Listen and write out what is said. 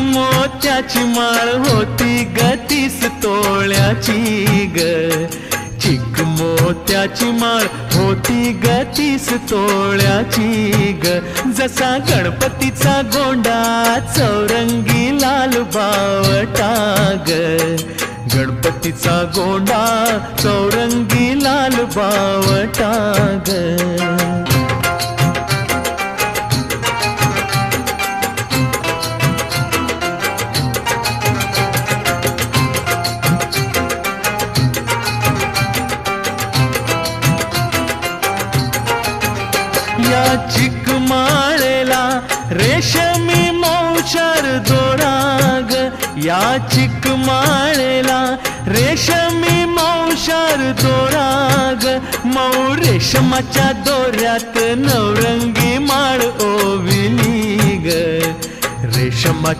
मोत्याची माळ होती गतीस तोळ्याची ग. चिक मोत्याची माळ होती गतीस तोळ्याची ग. जसा गणपतीचा गोंडा चौरंगी लाल बावटा ग. गणपतीचा गोंडा चौरंगी लाल बावटा ग. या चिकमाळेला रेशमी मौचार दोराग. या चिकमाळेला रेशमी मौशार दोराग. मऊ रेशमाच्या दोऱ्यात नवरंगी माळ ओविली ग रेशमाच्या